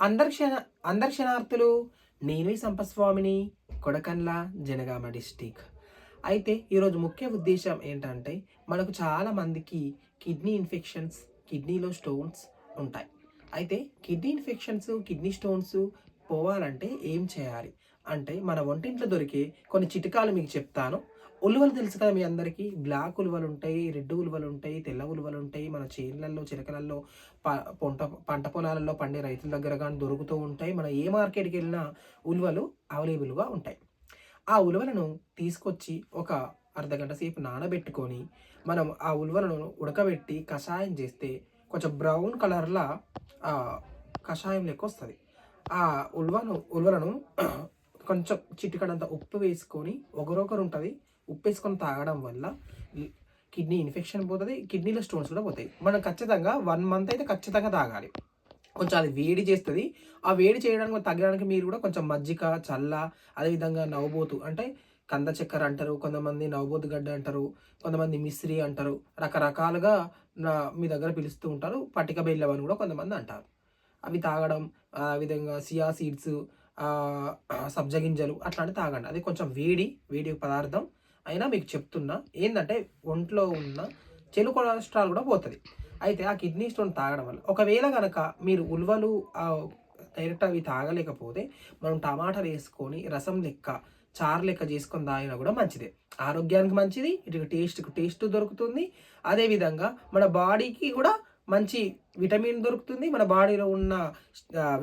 అందర్శన అందర్శనార్థులు నేను సంపస్వామిని కొడకన్ల జనగామ డిస్టిక్. అయితే ఈరోజు ముఖ్య ఉద్దేశం ఏంటంటే మనకు చాలామందికి కిడ్నీ ఇన్ఫెక్షన్స్ కిడ్నీలో స్టోన్స్ ఉంటాయి. అయితే కిడ్నీ ఇన్ఫెక్షన్స్ కిడ్నీ స్టోన్స్ పోవాలంటే ఏం చేయాలి? అంటే మన వంటింట్లో దొరికే కొన్ని చిట్కాలు మీకు చెప్తాను. ఉలువలు తెలుసు కదా మీ అందరికీ? బ్లాక్ ఉలువలు ఉంటాయి రెడ్ ఉలువలు ఉంటాయి తెల్ల ఉలువలు ఉంటాయి. మన చేనులలో చిలకలలో ప పంట పంట పొలాలలో పండే రైతుల దగ్గర కానీ దొరుకుతూ ఉంటాయి. మన ఏ మార్కెట్కి వెళ్ళినా ఉలువలు అవైలబుల్గా ఉంటాయి. ఆ ఉలువలను తీసుకొచ్చి ఒక అర్ధగంట సేపు నానబెట్టుకొని మనం ఆ ఉలువలను ఉడకబెట్టి కషాయం చేస్తే కొంచెం బ్రౌన్ కలర్లా కషాయం లెక్క వస్తుంది. ఆ ఉల్వను ఉల్వలను కొంచెం చిటికడంత ఉప్పు వేసుకొని ఒకరొకరు ఉంటుంది. ఉప్పు వేసుకొని తాగడం వల్ల కిడ్నీ ఇన్ఫెక్షన్ పోతుంది కిడ్నీలో స్టోన్స్ కూడా పోతాయి. మనం ఖచ్చితంగా వన్ మంత్ అయితే ఖచ్చితంగా తాగాలి. కొంచెం అది వేడి చేస్తుంది. ఆ వేడి చేయడానికి తగ్గడానికి మీరు కూడా కొంచెం మజ్జిగ చల్ల అదేవిధంగా నవ్వుబోతు అంటే కంద చక్కెర అంటారు కొంతమంది నవ్వుబోతు గడ్డ అంటారు కొంతమంది మిశ్రీ అంటారు రకరకాలుగా నా మీ దగ్గర పిలుస్తూ ఉంటారు. పట్టిక బెల్లం అని కూడా కొంతమంది అంటారు. అవి తాగడం ఆ విధంగా సియా సీడ్స్ సబ్జ గింజలు అట్లాంటివి తాగండి. అది కొంచెం వేడి వేడి పదార్థం. అయినా మీకు చెప్తున్నా ఏంటంటే ఒంట్లో ఉన్న చెడు కొలెస్ట్రాల్ కూడా పోతుంది. అయితే ఆ కిడ్నీ స్టోన్ తాగడం వల్ల ఒకవేళ కనుక మీరు ఉల్వలు డైరెక్ట్ అవి తాగలేకపోతే మనం టమాటాలు వేసుకొని రసం లెక్క చారు లెక్క చేసుకొని తాగినా కూడా మంచిదే. ఆరోగ్యానికి మంచిది ఇటు టేస్ట్కి టేస్ట్ దొరుకుతుంది. అదేవిధంగా మన బాడీకి కూడా మంచి విటమిన్ దొరుకుతుంది. మన బాడీలో ఉన్న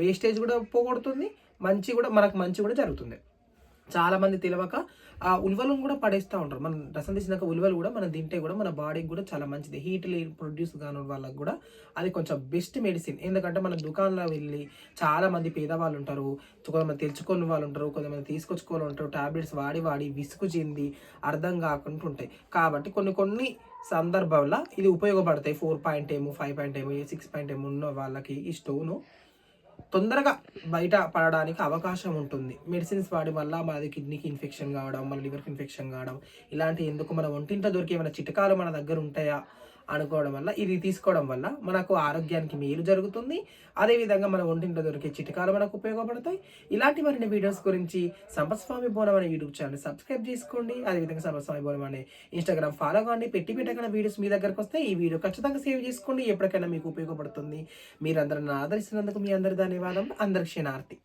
వేస్టేజ్ కూడా పోగొడుతుంది. మంచి కూడా మనకు మంచి కూడా జరుగుతుంది. చాలామంది తెలియక ఆ ఉల్వలను కూడా పడేస్తూ ఉంటారు. మనం రసం తీసినాక ఉల్వలు కూడా మనం తింటే కూడా మన బాడీకి కూడా చాలా మంచిది. హీట్ ప్రొడ్యూస్ కాని వాళ్ళకి కూడా అది కొంచెం బెస్ట్ మెడిసిన్ ఎందుకంటే మన దుకాణంలో వెళ్ళి చాలా మంది పేదవాళ్ళు ఉంటారు కొంతమంది తెచ్చుకొని వాళ్ళు ఉంటారు కొంతమంది తీసుకొచ్చుకోవాలి ఉంటారు టాబ్లెట్స్ వాడి వాడి విసుగు చెంది అర్థం కాకుండా ఉంటాయి. కాబట్టి కొన్ని కొన్ని సందర్భంలో ఇది ఉపయోగపడతాయి. ఫోర్ పాయింట్ ఏమో ఫైవ్ పాయింట్ ఏమో సిక్స్ పాయింట్ ఏమో ఉన్న వాళ్ళకి ఈ స్టోను తొందరగా బయట పడడానికి అవకాశం ఉంటుంది. మెడిసిన్స్ వాడి వల్ల మనది కిడ్నీకి ఇన్ఫెక్షన్ కావడం మన లివర్కి ఇన్ఫెక్షన్ కావడం ఇలాంటి ఎందుకు మన ఒంటింట్లో దొరికే ఏమైనా చిట్కాలు మన దగ్గర ఉంటాయా? అనుకోవడం వల్ల ఇది తీసుకోవడం వల్ల మనకు ఆరోగ్యానికి మేలు జరుగుతుంది. అదేవిధంగా మన ఒంటింట్లో దొరికే చిట్కాలు మనకు ఉపయోగపడతాయి. ఇలాంటి మరిన్ని వీడియోస్ గురించి సంపస్వామి బోనం అనే యూట్యూబ్ ఛానల్ సబ్స్క్రైబ్ చేసుకోండి. అదేవిధంగా సంపస్వామి బోనం అనే ఇన్స్టాగ్రామ్ ఫాలో కాండి. పెట్టి పెట్టకన వీడియోస్ మీ దగ్గరకు వస్తే ఈ వీడియో ఖచ్చితంగా సేవ్ చేసుకోండి. ఎప్పటికైనా మీకు ఉపయోగపడుతుంది. మీరందరూ ఆదరిస్తున్నందుకు మీ అందరి ధన్యవాదం అందరి క్షణార్థి